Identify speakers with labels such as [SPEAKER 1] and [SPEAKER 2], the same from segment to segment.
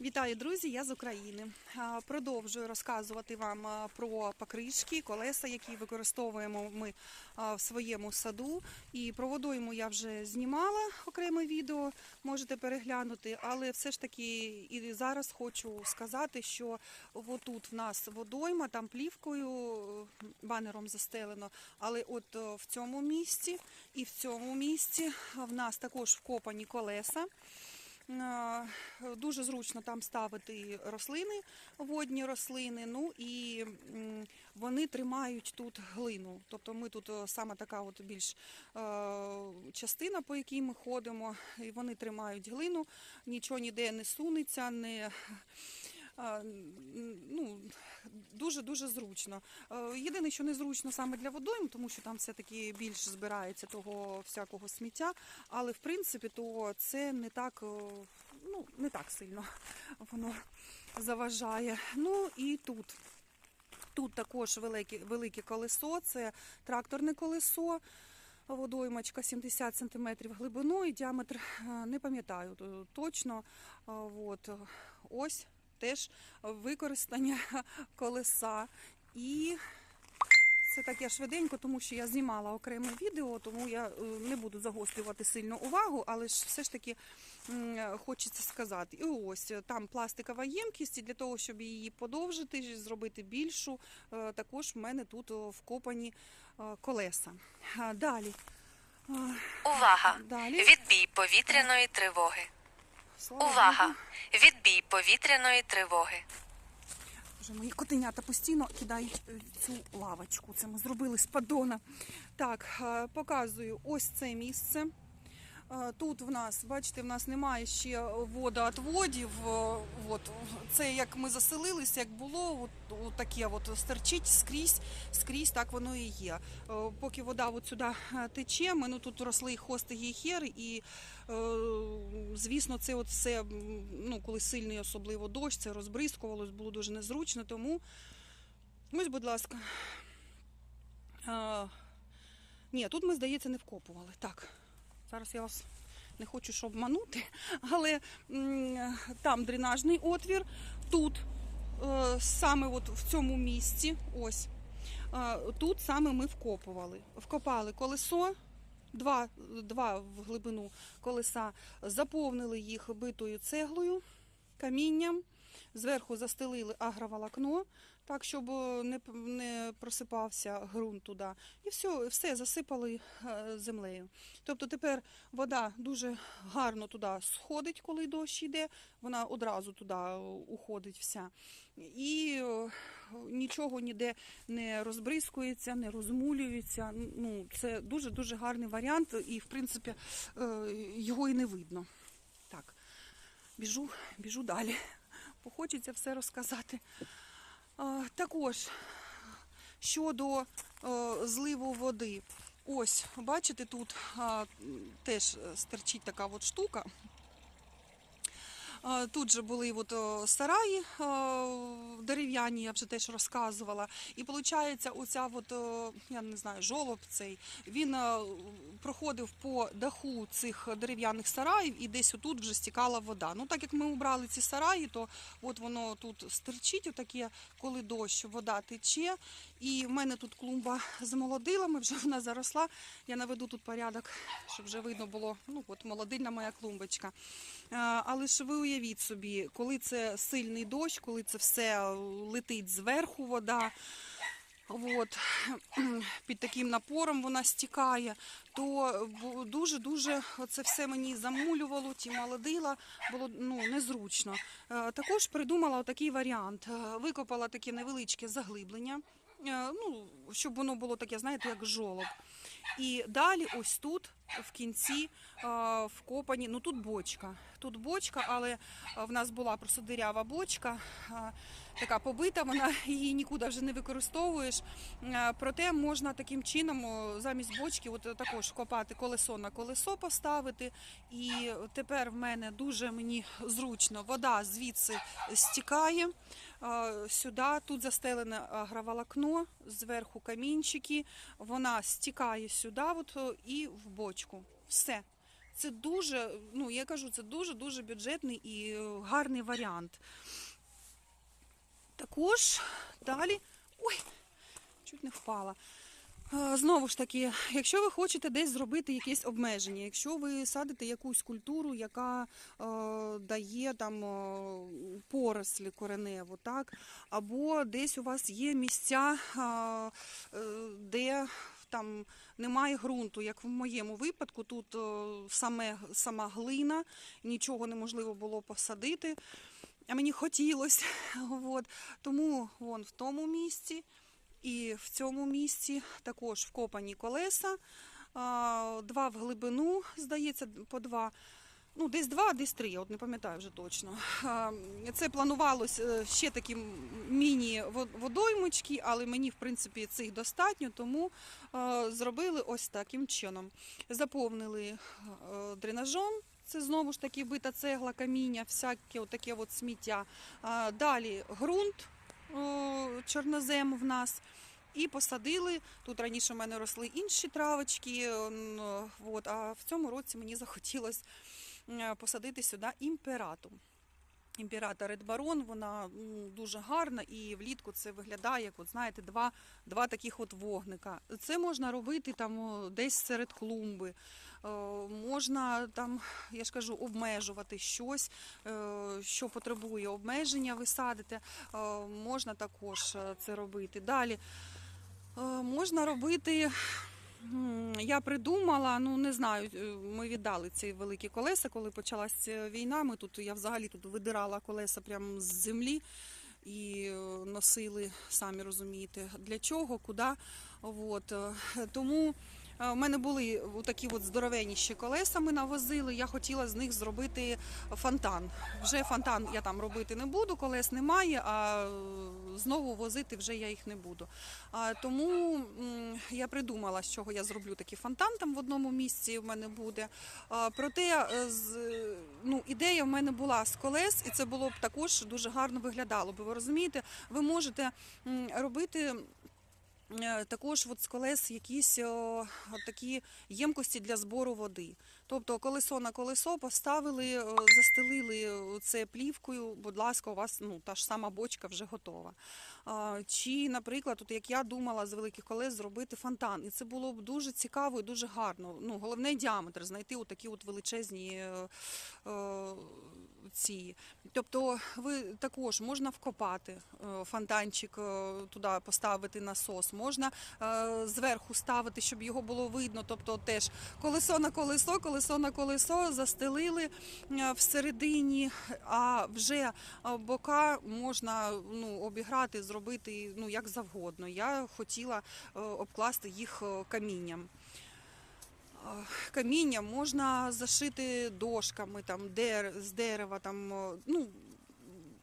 [SPEAKER 1] Вітаю, друзі! Я з України. Продовжую розказувати вам про покришки, колеса, які використовуємо ми в своєму саду. І про водойму я вже знімала окреме відео, можете переглянути. Але все ж таки і зараз хочу сказати, що отут в нас водойма, там плівкою е, банером застелено. Але от е, в цьому місці і в цьому місці в нас також вкопані колеса. Е, Дуже зручно там ставити рослини, водні рослини. Ну і вони тримають тут глину. Тобто ми тут е, саме така от більш е, частина, по якій ми ходимо, і вони тримають глину, нічого ніде не сунеться, не. Ну, дуже-дуже зручно. Е, Єдине, що незручно саме для водойм, тому що там все-таки більш збирається того всякого сміття, але в принципі то це не так, е, ну, не так сильно воно заважає. Ну і тут. Тут також велике, велике колесо, це тракторне колесо. Водоймочка 70 см глибиною, діаметр е, не пам'ятаю то- точно. От. Ось теж використання колеса. І це так я швиденько, тому що я знімала окреме відео, тому я е, не буду загострювати сильно увагу, але ж все ж таки хочеться сказати. І ось е, там пластикова ємкість, і для того, щоб її подовжити, зробити більшу, е, також в мене тут вкопані колеса. Далі.
[SPEAKER 2] Увага!
[SPEAKER 1] Далі.
[SPEAKER 2] Відбій повітряної тривоги. Увага! Відбій повітряної тривоги.
[SPEAKER 1] Вже мої котенята постійно кидають е, цю лавочку. Це ми зробили з падона. Так, е, показую ось це місце. Тут в нас, бачите, в нас немає ще водоотводів. Е, От, це як ми заселилися, як було, от, от таке от стерчить скрізь, скрізь так воно і є. Е, Поки вода от сюди е, тече, ми ну, тут росли хости гейхери і Звісно, це от все, ну, коли сильний особливо дощ, це розбризкувалось, було дуже незручно, тому ось, будь ласка. Ні, тут ми, здається, не вкопували. Так, зараз я вас не хочу, щоб обманути, але там дренажний отвір, тут е, саме от в цьому місці, ось, е, тут саме ми вкопували. Вкопали колесо, два, два в глибину колеса, заповнили їх битою цеглою, камінням, зверху застелили агроволокно, так, щоб е, не, не просипався ґрунт туди. І все, все засипали е, землею. Тобто тепер вода дуже гарно туди сходить, коли дощ йде, вона одразу туди е, уходить вся. І нічого ніде не розбризкується, не розмулюється. Ну, це дуже-дуже гарний варіант, і в принципі його і не видно. Так, біжу, біжу далі. Хочеться все розказати. Також щодо е, зливу води. Ось, бачите, тут теж е, стерчить така от штука. А, Тут же були от, сараї е, дерев'яні, я вже теж розказувала. І виходить, оця от, я не знаю, жолоб цей, він е, проходив по даху цих дерев'яних сараїв і десь отут вже стікала вода. Ну так як ми убрали ці сараї, то от воно тут стерчить, отаке, коли дощ, вода тече. І в мене тут клумба з молодилами, вже вона заросла. Я наведу тут порядок, щоб вже видно було. Ну, от молодильна моя клумбочка. Е, Але ж ви уявіть собі, коли це сильний дощ, коли це все летить зверху вода. От, під таким напором вона стікає, то дуже-дуже це все мені замулювало, ті молодила, було ну, незручно. Е, Також придумала такий варіант. Е, Викопала таке невеличке заглиблення, е, ну, щоб воно було таке, знаєте, як жолоб. І далі ось тут в кінці е, вкопані, ну тут бочка. Тут бочка, але е, в нас була просто дирява бочка, е, така побита, вона її нікуди вже не використовуєш. Проте можна таким чином замість бочки от також копати колесо на колесо поставити. І тепер в мене дуже мені зручно. Вода звідси стікає сюди. Тут застелене агроволокно, зверху камінчики. Вона стікає сюди от, і в бочку. Все. це дуже, ну я кажу, це дуже дуже бюджетний і е, гарний варіант. Також далі. Ой, чуть не впала. Е, Знову ж таки, якщо ви хочете десь зробити якесь обмеження, якщо ви садите якусь культуру, яка е, дає там е, порослі кореневу, так, або десь у вас є місця, е, де там немає ґрунту, як в моєму випадку, тут е, саме, сама глина, нічого неможливо було посадити. А мені хотілося. От. Тому вон в тому місці і в цьому місці також вкопані колеса. Два в глибину, здається, по два. Ну, десь два, десь три, я от не пам'ятаю вже точно. Це планувалось е, ще такі міні-водоймочки, але мені, в принципі, цих достатньо, тому е, зробили ось таким чином. Заповнили е, дренажом, це знову ж таки бита цегла, каміння, всяке таке от сміття. Далі ґрунт, чорнозем в нас. І посадили. Тут раніше в мене росли інші травочки, от, а в цьому році мені захотілося посадити сюди імперату. Red Baron, вона дуже гарна і влітку це виглядає, як от, знаєте, два, два таких от вогника. Це можна робити там десь серед клумби. Е, Можна там, я ж кажу, обмежувати щось, е, що потребує обмеження, ви садите. Е, Можна також е, це робити. Далі е, можна робити. Я придумала, ну не знаю, е, ми віддали ці великі колеса, коли почалася війна. Ми тут я взагалі тут видирала колеса прямо з землі і е, носили, самі розумієте, для чого, куди. От. е, Тому е, в мене були такі от здоровенні ще колеса, ми навозили. Я хотіла з них зробити фонтан. Вже фонтан я там робити не буду, колес немає, а е, знову возити вже я їх не буду. Тому я придумала, з чого я зроблю такий фонтан там в одному місці в мене буде. Проте е, е, ну, ідея в мене була з колес, і це було б також дуже гарно виглядало. Бо ви розумієте, ви можете робити. Е, Також от з колес якісь о, такі ємкості для збору води. Тобто колесо на колесо поставили, застелили це плівкою, будь ласка, у вас ну, та ж сама бочка вже готова. Чи, наприклад, от як я думала з великих колес зробити фонтан, і це було б дуже цікаво і дуже гарно. Ну, головне діаметр знайти такі от величезні е, е, ці. Тобто, ви також можна вкопати е, фонтанчик, е, туди поставити насос, можна е, зверху ставити, щоб його було видно. Тобто, теж колесо на колесо, колесо на колесо застелили е, всередині, а вже е, бока можна ну, обіграти, зробити ну, як завгодно. Я хотіла е, обкласти їх камінням. Каміння можна зашити дошками там, дер, з дерева, там, ну,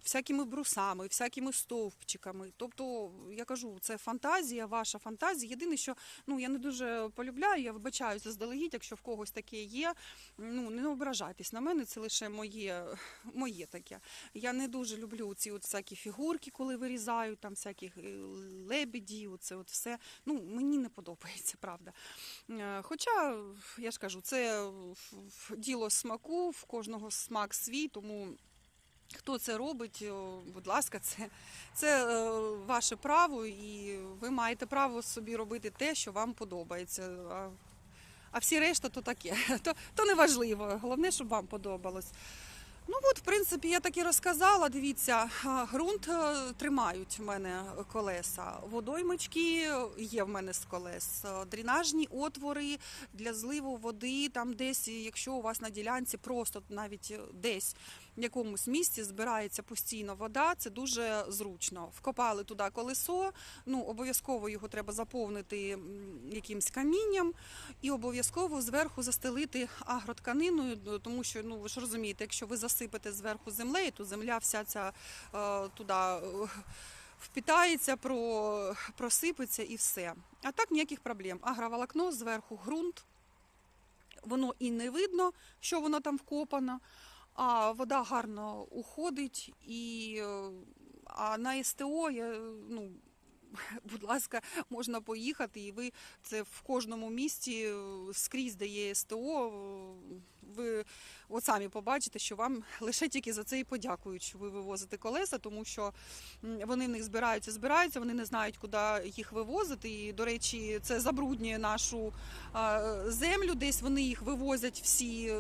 [SPEAKER 1] всякими брусами, всякими стовпчиками. Тобто, я кажу, це фантазія, ваша фантазія. Єдине, що ну, я не дуже полюбляю, я вибачаюся заздалегідь, якщо в когось таке є. Ну, не ображайтесь на мене, це лише моє, моє таке. Я не дуже люблю ці от всякі фігурки, коли вирізають, там всяких е, лебедів, це от все. Ну, мені не подобається, правда. Е, Хоча, я ж кажу, це діло смаку, в кожного смак свій, тому хто це робить, будь ласка, це, це е, ваше право, і ви маєте право собі робити те, що вам подобається. А, а всі решта то таке, то, то не важливо. Головне, щоб вам подобалось. Ну от, в принципі, я так і розказала. Дивіться, ґрунт е, тримають в мене колеса, водоймочки є в мене з колес, е, дренажні отвори для зливу води. Там десь, якщо у вас на ділянці просто навіть е, десь якомусь місці збирається постійно вода, це дуже зручно. Вкопали туди колесо, ну обов'язково його треба заповнити якимсь камінням і обов'язково зверху застелити агротканиною, тому що ну ви ж розумієте, якщо ви засипете зверху землею, то земля вся ця е, туди. е, Впітається, про, просипеться і все. А так ніяких проблем. Агроволокно, зверху ґрунт, воно і не видно, що воно там вкопано, а вода гарно уходить. І, е, а на СТО я, ну, будь ласка, можна поїхати, і ви це в кожному місті е, скрізь, де є СТО. е, Ви от самі побачите, що вам лише тільки за це і подякують, що ви вивозите колеса, тому що вони в них збираються, збираються, вони не знають, куди їх вивозити. І, до речі, це забруднює нашу землю. Десь вони їх вивозять всі.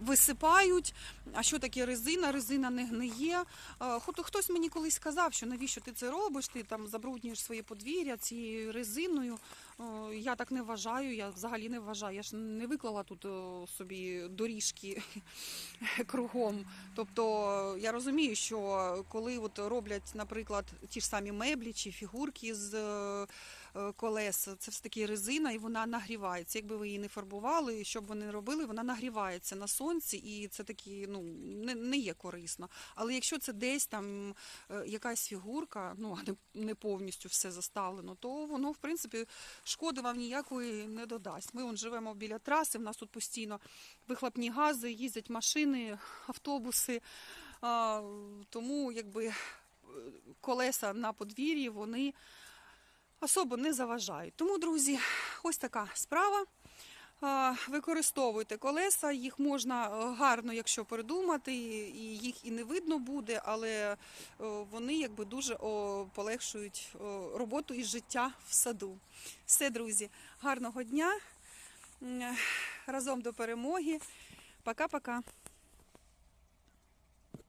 [SPEAKER 1] Висипають, а що таке резина? Резина не гниє. Е, Хтось мені колись сказав, що навіщо ти це робиш? Ти там забруднюєш своє подвір'я цією резиною. Е, Я так не вважаю, я взагалі не вважаю. Я ж не виклала тут е, собі доріжки кругом. Тобто я розумію, що коли от роблять, наприклад, ті ж самі меблі чи фігурки з колес, це все таки резина, і вона нагрівається. Якби ви її не фарбували, що б вони не робили, вона нагрівається на сонці, і це такі ну не, не є корисно. Але якщо це десь там е, якась фігурка, ну а не, повністю все заставлено, то воно в принципі шкоди вам ніякої не додасть. Ми вон живемо біля траси, в нас тут постійно вихлопні гази, їздять машини, автобуси. А, тому якби е, колеса на подвір'ї вони особо не заважають. Тому, друзі, ось така справа. Використовуйте колеса, їх можна е, гарно, якщо придумати, і їх і не видно буде, але е, вони якби дуже полегшують роботу і життя в саду. Все, друзі, гарного дня. Разом до перемоги. Пока-пока.